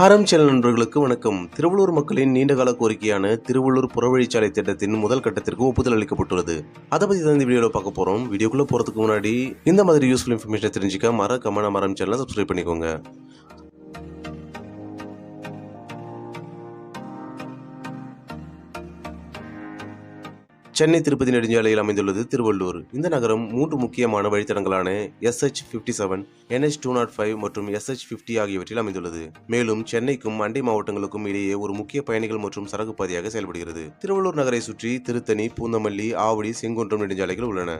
Haram channel நண்பர்களுக்கு வணக்கம். திருவள்ளூர் மக்களின் நீண்டகால கோரிக்கையான திருவள்ளூர் புறவழிச்சாலை திட்டத்தின் முதல் கட்டத்திற்கு ஒப்புதல் அளிக்கப்பட்டுள்ளது. அதை பத்தி தான் இந்த வீடியோவில் பார்க்க போறோம். வீடியோக்குள்ள போறதுக்கு முன்னாடி இந்த மாதிரி யூஸ்ஃபுல் இன்ஃபர்மேஷன் தெரிஞ்சுக்க மறக்காம நம்ம சேனலை சப்ஸ்கிரைப் பண்ணிக்கோங்க. சென்னை திருப்பதி நெடுஞ்சாலையில் அமைந்துள்ளது திருவள்ளூர். இந்த நகரம் மூன்று முக்கியமான வழித்தடங்களான SH fifty seven NH two nought five மற்றும் எஸ்ஹெச் பிப்டி ஆகியவற்றில் அமைந்துள்ளது. மேலும் சென்னைக்கும் அண்டை மாவட்டங்களுக்கும் இடையே ஒரு முக்கிய பயணிகள் மற்றும் சரக்கு பாதையாக செயல்படுகிறது. திருவள்ளூர் நகரை சுற்றி திருத்தணி பூந்தமல்லி ஆவடி செங்குன்றம் நெடுஞ்சாலைகள் உள்ளன.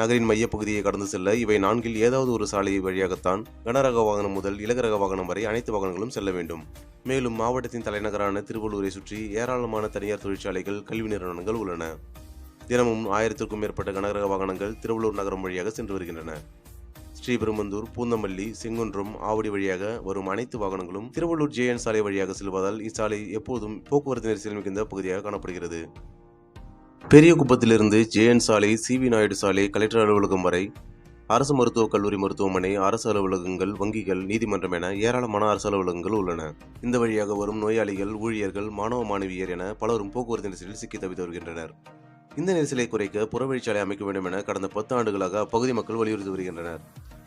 நகரின் மையப்பகுதியை கடந்து செல்ல இவை நான்கில் ஏதாவது ஒரு சாலை வழியாகத்தான் கனரக வாகனம் முதல் இலகரக வாகனம் வரை அனைத்து வாகனங்களும் செல்ல வேண்டும். மேலும் மாவட்டத்தின் தலைநகரான திருவள்ளூரை சுற்றி ஏராளமான தனியார் தொழிற்சாலைகள் கல்வி நிறுவனங்கள் உள்ளன. தினமும் ஆயிரத்திற்கும் மேற்பட்ட கனரக வாகனங்கள் திருவள்ளூர் நகரம் வழியாக சென்று வருகின்றன. ஸ்ரீபெரும்பந்தூர் பூந்தமல்லி செங்குன்றம் ஆவடி வழியாக வரும் அனைத்து வாகனங்களும் திருவள்ளூர் ஜேஎன் சாலை வழியாக செல்வதால் இச்சாலை எப்போதும் போக்குவரத்து நெரிசல் மிகுந்த பகுதியாக காணப்படுகிறது. பெரிய குப்பத்திலிருந்து ஜேஎன் சாலை சிவி நாயுடு சாலை கலெக்டர் அலுவலகம் வரை அரசு மருத்துவக் கல்லூரி மருத்துவமனை அரசு அலுவலகங்கள் வங்கிகள் நீதிமன்றம் என ஏராளமான அரசு அலுவலகங்கள் உள்ளன. இந்த வழியாக வரும் நோயாளிகள் ஊழியர்கள் மாணவ மாணவியர் என பலரும் போக்குவரத்து நெரிசலில் சிக்கி தவித்து வருகின்றனர். இந்த நெரிசலை குறைக்க புறவழிச்சாலை அமைக்க வேண்டும் என கடந்த பத்து ஆண்டுகளாக அப்பகுதி மக்கள் வலியுறுத்தி வருகின்றனர்.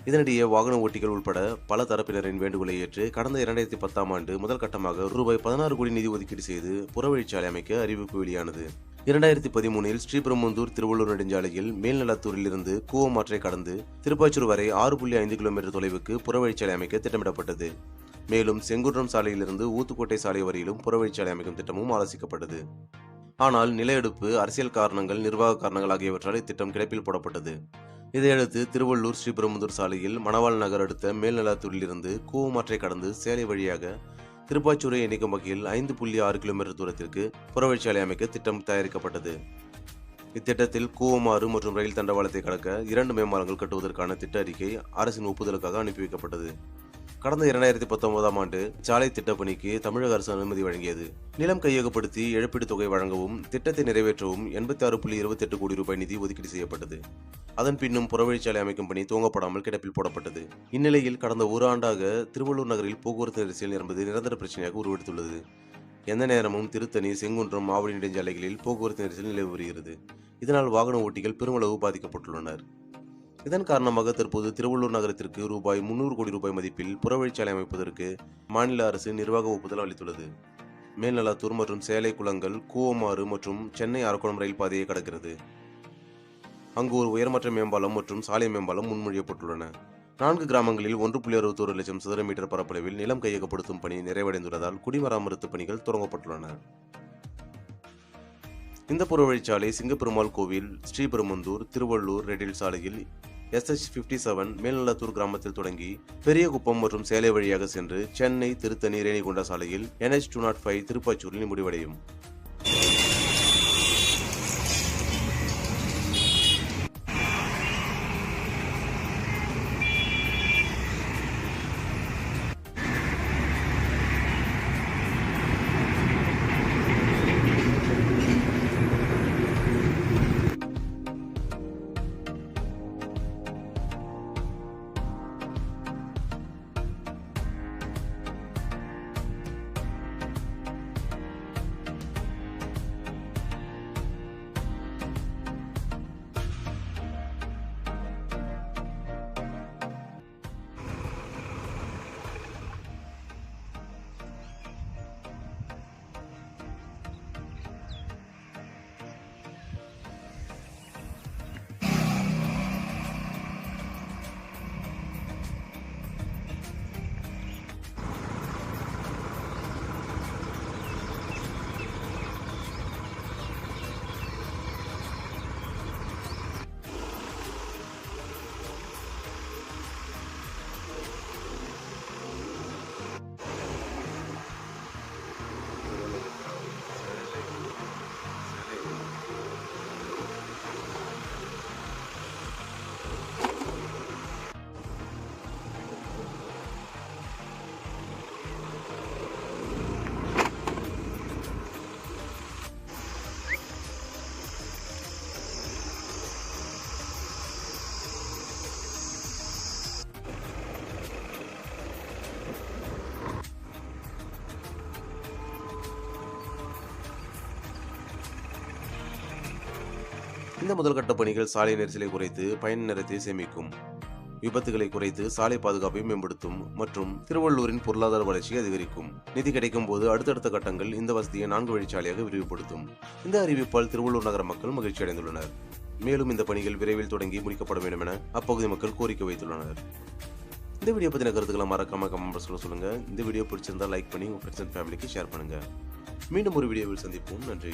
இதனிடையே வாகன ஓட்டிகள் உட்பட பல தரப்பினரின் வேண்டுகோளை ஏற்று கடந்த இரண்டாயிரத்தி பத்தாம் ஆண்டு முதல் கட்டமாக ரூபாய் பதினாறு கோடி நிதி ஒதுக்கீடு செய்து புறவழிச்சாலை அமைக்க அறிவிப்பு வெளியானது. இரண்டாயிரத்தி பதிமூனில் ஸ்ரீபெரும்புந்தூர் திருவள்ளூர் நெடுஞ்சாலையில் மேல்நலத்தூரிலிருந்து கூவமாற்றை கடந்து திருப்பாச்சூர் வரை ஆறு புள்ளி ஐந்து கிலோமீட்டர் தொலைவுக்கு புறவழிச்சாலை அமைக்க திட்டமிடப்பட்டது. மேலும் செங்குன்றம் சாலையிலிருந்து ஊத்துக்கோட்டை சாலை வரையிலும் புறவழிச்சாலை அமைக்கும் திட்டமும் ஆலோசிக்கப்பட்டது. ஆனால் நில எடுப்பு அரசியல் காரணங்கள் நிர்வாக காரணங்கள் ஆகியவற்றால் இத்திட்டம் கிடப்பில் போடப்பட்டது. இதையடுத்து திருவள்ளூர் ஸ்ரீபெரும்புதூர் சாலையில் மணவாள் நகர் அடுத்த மேல்நிலத்தூரிலிருந்து கூவமாற்றை கடந்து சேலை வழியாக திருப்பாச்சூரை இணைக்கும் வகையில் ஐந்து புள்ளி ஆறு கிலோமீட்டர் தூரத்திற்கு புறவழிச்சாலை அமைக்க திட்டம் தயாரிக்கப்பட்டது. இத்திட்டத்தில் கூவமாறு மற்றும் ரயில் தண்டவாளத்தை கடக்க இரண்டு மேம்பாலங்கள் கட்டுவதற்கான திட்ட அறிக்கை அரசின் ஒப்புதலுக்காக அனுப்பி வைக்கப்பட்டது. கடந்த இரண்டாயிரத்தி பத்தொன்பதாம் ஆண்டு சாலை திட்டப்பணிக்கு தமிழக அரசு அனுமதி வழங்கியது. நிலம் கையகப்படுத்தி இழப்பீடு தொகை வழங்கவும் திட்டத்தை நிறைவேற்றவும் எண்பத்தி ஆறு புள்ளி இருபத்தி எட்டு கோடி ரூபாய் நிதி ஒதுக்கீடு செய்யப்பட்டது. அதன் பின்னும் புறவழிச்சாலை அமைக்கும் பணி துவங்கப்படாமல் கிடப்பில் போடப்பட்டது. இந்நிலையில் கடந்த ஒரு ஆண்டாக திருவள்ளூர் நகரில் போக்குவரத்து நெரிசல் என்பது நிரந்தர பிரச்சனையாக உருவெடுத்துள்ளது. எந்த நேரமும் திருத்தணி செங்குன்றம் மாவடி நெடுஞ்சாலைகளில் போக்குவரத்து நெரிசல் நிலவு வருகிறது. இதனால் வாகன ஓட்டிகள் பெருமளவு பாதிக்கப்பட்டுள்ளனர். இதன் காரணமாக தற்போது திருவள்ளூர் நகரத்திற்கு ரூபாய் முன்னூறு கோடி ரூபாய் மதிப்பில் புறவழிச்சாலை அமைப்பதற்கு மாநில அரசு நிர்வாக ஒப்புதல் அளித்துள்ளது. மேல்நலாத்தூர் மற்றும் சேலை குளங்கள் கூவமாறு மற்றும் சென்னை அரக்கோணம் ரயில் பாதையை கடக்கிறது. அங்கு ஒரு உயர்மற்ற மேம்பாலம் மற்றும் சாலை மேம்பாலம் முன்மொழியப்பட்டுள்ளன. நான்கு கிராமங்களில் ஒன்று புள்ளி அறுபத்தோரு லட்சம் சதுர மீட்டர் பரப்பளவில் நிலம் கையகப்படுத்தும் பணி நிறைவடைந்துள்ளதால் குடிமராமத்து பணிகள் தொடங்கப்பட்டுள்ளன. இந்த புறவழிச்சாலை சிங்கப்பெருமாள் கோவில் ஸ்ரீபெருமந்தூர் திருவள்ளூர் ரெடில் சாலையில் எஸ்எச் பிப்டி செவன் மேல்நல்லத்தூர் கிராமத்தில் தொடங்கி பெரியகுப்பம் மற்றும் சேலை வழியாக சென்று சென்னை திருத்தணி ரேணிகுண்டா சாலையில் என்ஹெச் டூ நாட் ஃபைவ் திருப்பாச்சூரில் முடிவடையும். இந்த முதல்கட்ட பணிகள் சாலை நெரிசலை குறைத்து பயண நேரத்தை சேமிக்கும். விபத்துகளை குறைத்து சாலை பாதுகாப்பை மேம்படுத்தும் மற்றும் திருவள்ளூரின் பொருளாதார வளர்ச்சியை அதிகரிக்கும். நிதி கிடைக்கும் போது அடுத்தடுத்த கட்டங்கள் இந்த வசதியை நான்கு வழிச்சாலையாக விரிவுபடுத்தும். இந்த அறிவிப்பால் திருவள்ளூர் நகர மக்கள் மகிழ்ச்சி அடைந்துள்ளனர். மேலும் இந்த பணிகள் விரைவில் தொடங்கி முடிக்கப்பட வேண்டும் என அப்பகுதி மக்கள் கோரிக்கை வைத்துள்ளனர். இந்த வீடியோ பற்றின கருத்துக்களை மறக்காம கமெண்ட் சொல்ல சொல்லுங்க. இந்த வீடியோ பிடிச்சிருந்தா லைக் பண்ணி உங்க ஃப்ரெண்ட்ஸ் அண்ட் ஃபேமிலிக்கு ஷேர் பண்ணுங்க. மீண்டும் ஒரு வீடியோவில் சந்திப்போம். நன்றி.